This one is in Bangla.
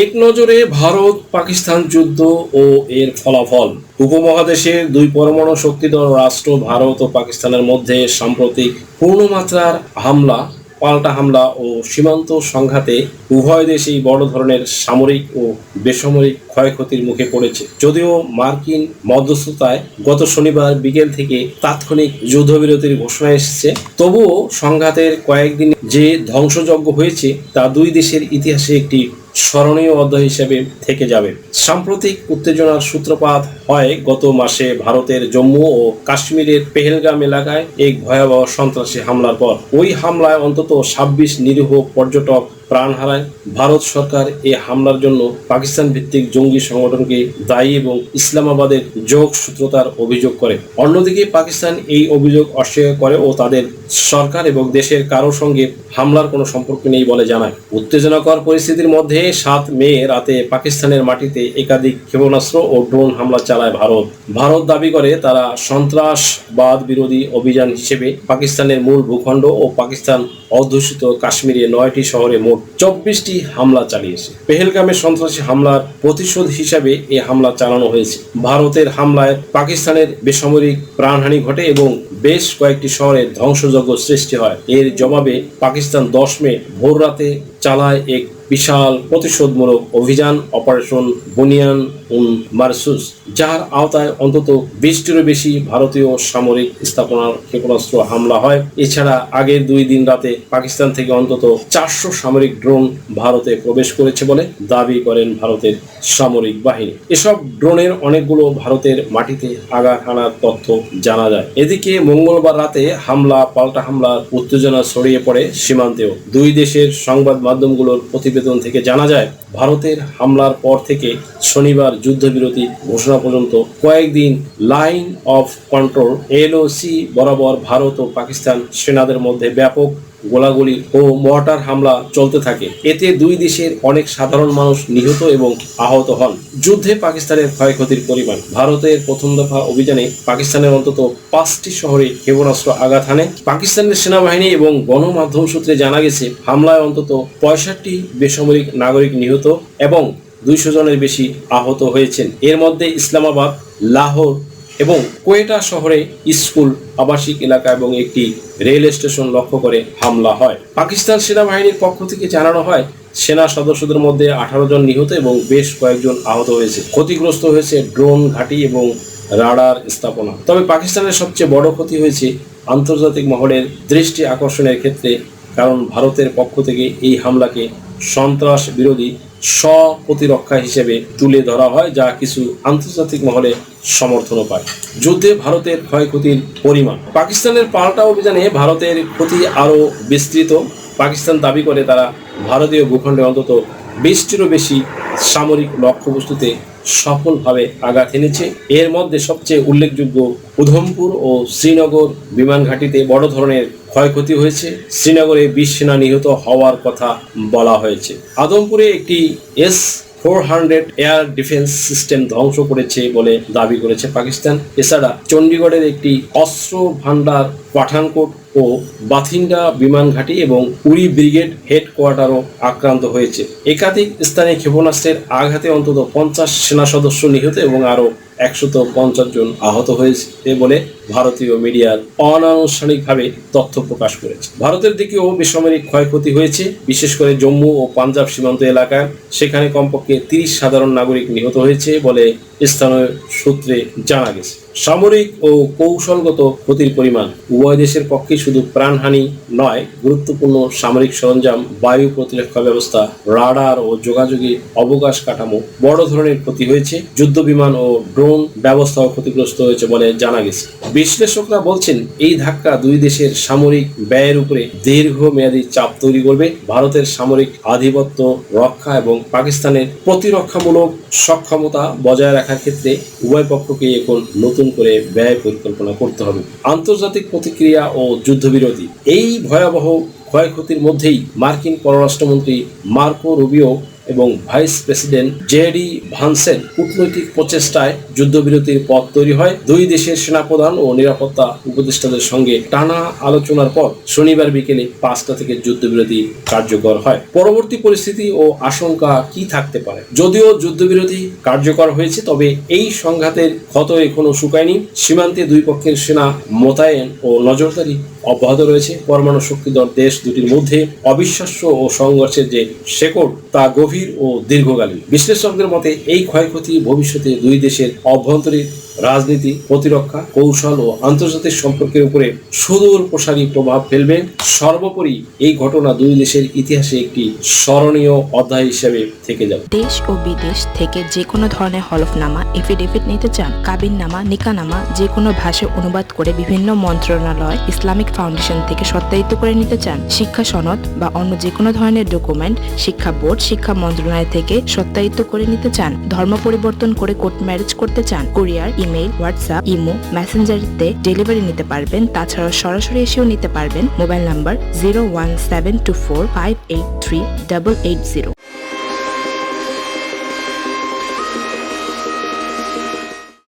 এক নজরে ভারত, পাকিস্তান যুদ্ধ ও এর ফলাফল। উপমহাদেশের দুই পরমাণু শক্তিধর রাষ্ট্র ভারত ও পাকিস্তানের মধ্যে সাম্প্রতিক পূর্ণমাত্রার হামলা, পাল্টা হামলা ও সীমান্ত সংঘাতে উভয় দেশেই বড় ধরনের সামরিক ও বেসামরিক ক্ষয়ক্ষতির মুখে পড়েছে। যদিও মার্কিন মধ্যস্থতায় গত শনিবার বিকেল থেকে তাৎক্ষণিক যুদ্ধবিরতির ঘোষণা এসেছে, তবুও সংঘাতের কয়েকদিন যে ধ্বংসযজ্ঞ হয়েছে তা দুই দেশের ইতিহাসে একটি স্মরণীয় অধ্যায় হিসেবে থেকে যাবে। সাম্প্রতিক উত্তেজনার সূত্রপাত হয় গত মাসে ভারতের জম্মু ও কাশ্মীরের পেহেলগাম এলাকায় এক ভয়াবহ সন্ত্রাসী হামলার পর। ওই হামলায় অন্তত ছাব্বিশ নিরীহ পর্যটক প্রাণ হারায়। ভারত সরকার এই হামলার জন্য পাকিস্তান ভিত্তিক জঙ্গি সংগঠনকে দায়ী এবং ইসলামাবাদের যোগসূত্রতার অভিযোগ করে। অন্যদিকে পাকিস্তান এই অভিযোগ অস্বীকার করে ও তাদের সরকার এবং দেশের কারও সঙ্গে হামলার কোনো সম্পর্ক নেই বলে জানায়। উত্তেজনাকর পরিস্থিতির মধ্যে সাত মে রাতে পাকিস্তানের মাটিতে একাধিক ক্ষেপণাস্ত্র ও ড্রোন হামলা চালায় ভারত। ভারত দাবি করে, তারা সন্ত্রাসবাদ বিরোধী অভিযান হিসেবে পাকিস্তানের মূল ভূখণ্ড ও পাকিস্তান অধ্যুষিত কাশ্মীরে নয়টি শহরে মোট চব্বিশটি হামলা চালিয়েছে। পেহেলগামের সন্ত্রাসী হামলার প্রতিশোধ হিসাবে এ হামলা চালানো হয়েছে। ভারতের হামলায় পাকিস্তানের বেসামরিক প্রাণহানি ঘটে এবং বেশ কয়েকটি শহরে ধ্বংসযজ্ঞ সৃষ্টি হয়। এর জবাবে পাকিস্তান দশ মে ভোর রাতে চালায় এক বিশাল প্রতিশোধমূলক অভিযান, অপারেশন বুনিয়ান মারসুস, যার আওতায় অন্তত বিশটিরও বেশি ভারতীয় সামরিক স্থাপনার ক্ষেপণাস্ত্র হামলা হয়। এছাড়া আগের দুই দিন রাতে পাকিস্তান থেকে অন্তত চারশো সামরিক ড্রোন ভারতে প্রবেশ করেছে বলে দাবি করেন ভারতের সামরিক বাহিনী। এসব ড্রোনের অনেকগুলো ভারতের মাটিতে আঘাত হানার তথ্য জানা যায়। এদিকে মঙ্গলবার রাতে হামলা, পাল্টা হামলার উত্তেজনা ছড়িয়ে পড়ে সীমান্তেও। দুই দেশের সংবাদ মাধ্যমগুলোর প্রতিবেদন থেকে জানা যায় ভারতের হামলার পর থেকে শনিবার যুদ্ধবিরতি ঘোষণা পর্যন্ত কয়েকদিন লাইন অফ কন্ট্রোল, এলওসি বরাবর ভারত ও পাকিস্তান সেনাদের মধ্যে ব্যাপক গোলাগুলি ও মর্টার হামলা চলতে থাকে। এতে দুই দেশের অনেক সাধারণ মানুষ নিহত এবং আহত হন। যুদ্ধে পাকিস্তানের ক্ষয়ক্ষতির পরিমাণ। ভারতের প্রথম দফা অভিযানে পাকিস্তানের অন্তত পাঁচটি শহরে ক্ষেপণাস্ত্র আঘাত হানে। পাকিস্তানের সেনাবাহিনী এবং গণমাধ্যম সূত্রে জানা গেছে, হামলায় অন্তত পঁয়ষট্টি বেসামরিক নাগরিক নিহত এবং দুইশো জনের বেশি আহত হয়েছেন। এর মধ্যে ইসলামাবাদ, লাহোর এবং কোয়েটা শহরে স্কুল, আবাসিক এলাকা এবং একটি রেল স্টেশন লক্ষ্য করে হামলা হয়। পাকিস্তান সেনাবাহিনীর পক্ষ থেকে জানানো হয়, সেনা সদস্যদের মধ্যে আঠারো জন নিহত এবং বেশ কয়েকজন আহত হয়েছে। ক্ষতিগ্রস্ত হয়েছে ড্রোন, ঘাঁটি এবং রাডার স্থাপনা। তবে পাকিস্তানের সবচেয়ে বড় ক্ষতি হয়েছে আন্তর্জাতিক মহলের দৃষ্টি আকর্ষণের ক্ষেত্রে, কারণ ভারতের পক্ষ থেকে এই হামলাকে সন্ত্রাস বিরোধী স্বপ্রতিরক্ষা হিসেবে তুলে ধরা হয়, যা কিছু আন্তর্জাতিক মহলে সমর্থনও পায়। যুদ্ধে ভারতের ক্ষয়ক্ষতির পরিমাণ। পাকিস্তানের পাল্টা অভিযানে ভারতের ক্ষতি আরও বিস্তৃত। পাকিস্তান দাবি করে তারা ভারতীয় ভূখণ্ডে অন্তত বিশটিরও বেশি সামরিক লক্ষ্যবস্তুতে সফলভাবে আঘাত এনেছে। এর মধ্যে সবচেয়ে উল্লেখযোগ্য উধমপুর ও শ্রীনগর বিমান ঘাঁটিতে বড় ধরনের ক্ষয়ক্ষতি হয়েছে। শ্রীনগরে বিশ সেনা নিহত হওয়ার কথা বলা হয়েছে। আদমপুরে একটি S four hundred air defence system ধ্বংস করেছে বলে দাবি করেছে পাকিস্তান। এছাড়া চণ্ডীগড়ের একটি অস্ত্র ভান্ডার পাঠানকোট ও বাথিন্ডা বিমান ঘাঁটি এবং উড়ি ব্রিগেড হেডকোয়ার্টারও আক্রান্ত হয়েছে। একাধিক স্থানে ক্ষেপণাস্ত্রের আঘাতে অন্তত পঞ্চাশ সেনা সদস্য নিহত এবং আরও একশত পঞ্চাশ জন আহত হয়েছে বলে ভারতীয় মিডিয়ার অনানুষ্ঠানিকভাবে তথ্য প্রকাশ করেছে। ভারতের দিকেও বেসামরিক ক্ষয়ক্ষতি হয়েছে। বিশেষ করে জম্মু ও পাঞ্জাব সীমান্ত এলাকায়। সেখানে কমপক্ষে তিরিশ সাধারণ নাগরিক নিহত হয়েছে বলে স্থানীয় সূত্রে জানা গেছে। সামরিক ও কৌশলগত ক্ষতির পরিমাণ উভয় দেশের পক্ষে শুধু প্রাণহানি নয়, গুরুত্বপূর্ণ সামরিক সরঞ্জাম, বায়ু প্রতিরক্ষা ব্যবস্থা, রাডার ও যোগাযোগী অবকাশ কাঠামো বড় ধরনের ক্ষতি হয়েছে। যুদ্ধ বিমান ও ড্রোন ব্যবস্থাও ক্ষতিগ্রস্ত হয়েছে বলে জানা গেছে। বিশ্লেষকরা বলছেন, এই ধাক্কা দুই দেশের সামরিক ব্যয়ের উপরে দীর্ঘমেয়াদী চাপ তৈরি করবে। ভারতের সামরিক আধিপত্য রক্ষা এবং পাকিস্তানের প্রতিরক্ষামূলক সক্ষমতা বজায় রাখার ক্ষেত্রে উভয় পক্ষকে এখন নতুন করে ব্যয় পরিকল্পনা করতে হবে। আন্তর্জাতিক প্রতিক্রিয়া ও যুদ্ধবিরতি, এই ভয়াবহ ক্ষয়ক্ষতির মধ্যেই মার্কিন পররাষ্ট্রমন্ত্রী মার্কো রুবিও এবং ভাইস প্রেসিডেন্ট জেডি ভান্সের কূটনৈতিক প্রচেষ্টায় যুদ্ধবিরতির পথ তৈরি হয়। দুই দেশের সেনাপ্রধান ও নিরাপত্তা উপদেষ্টাদের সঙ্গে টানা আলোচনার পর শনিবার বিকেলে পাঁচটা থেকে যুদ্ধবিরতি কার্যকর হয়। পরবর্তী পরিস্থিতি ও আশঙ্কা কি থাকতে পারে? যদিও যুদ্ধবিরতি কার্যকর হয়েছে, তবে এই সংঘাতের ক্ষত এখনও শুকায়নি। সীমান্তে দুই পক্ষের সেনা মোতায়েন ও নজরদারি অব্যাহত রয়েছে। পরমাণু শক্তিধর দেশ দুটির মধ্যে অবিশ্বাস্য ও সংঘর্ষের যে শেকড় তা গভীর ও দীর্ঘকালীন। বিশ্লেষকদের মতে এই ক্ষয়ক্ষতি ভবিষ্যতে দুই দেশের অভ্যন্তরীণ রাজনীতি, প্রতিরক্ষা, কৌশল ও আন্তর্জাতিক সম্পর্কের উপরে সুদূর প্রসারী প্রভাব ফেলবে। সর্বোপরি এই ঘটনা দুই দেশের ইতিহাসে একটি স্মরণীয় অধ্যায় হিসেবে থেকে যাবে। দেশ ও বিদেশ থেকে যে কোনো ধরনের হলফনামা, এফিডেভিট নিতে চান কাবিন কাবিননামা, নিকানামা, যে কোনো ভাষায় অনুবাদ করে বিভিন্ন মন্ত্রণালয়, ইসলামিক ফাউন্ডেশন থেকে সত্যায়িত করে নিতে চান, শিক্ষা সনদ বা অন্য যে কোনো ধরনের ডকুমেন্ট, শিক্ষা বোর্ড, শিক্ষা মন্ত্রণালয় থেকে সত্যায়িত করে নিতে চান, ধর্ম পরিবর্তন করে কোর্ট ম্যারেজ করতে চান, কুরিয়ার ইমেইল, হোয়াটসঅ্যাপ, ইমো, মেসেঞ্জারিতে ডেলিভারি নিতে পারবেন। তাছাড়াও সরাসরি এসেও নিতে পারবেন। Mobile number zero one seven two four five eight three double eight zero.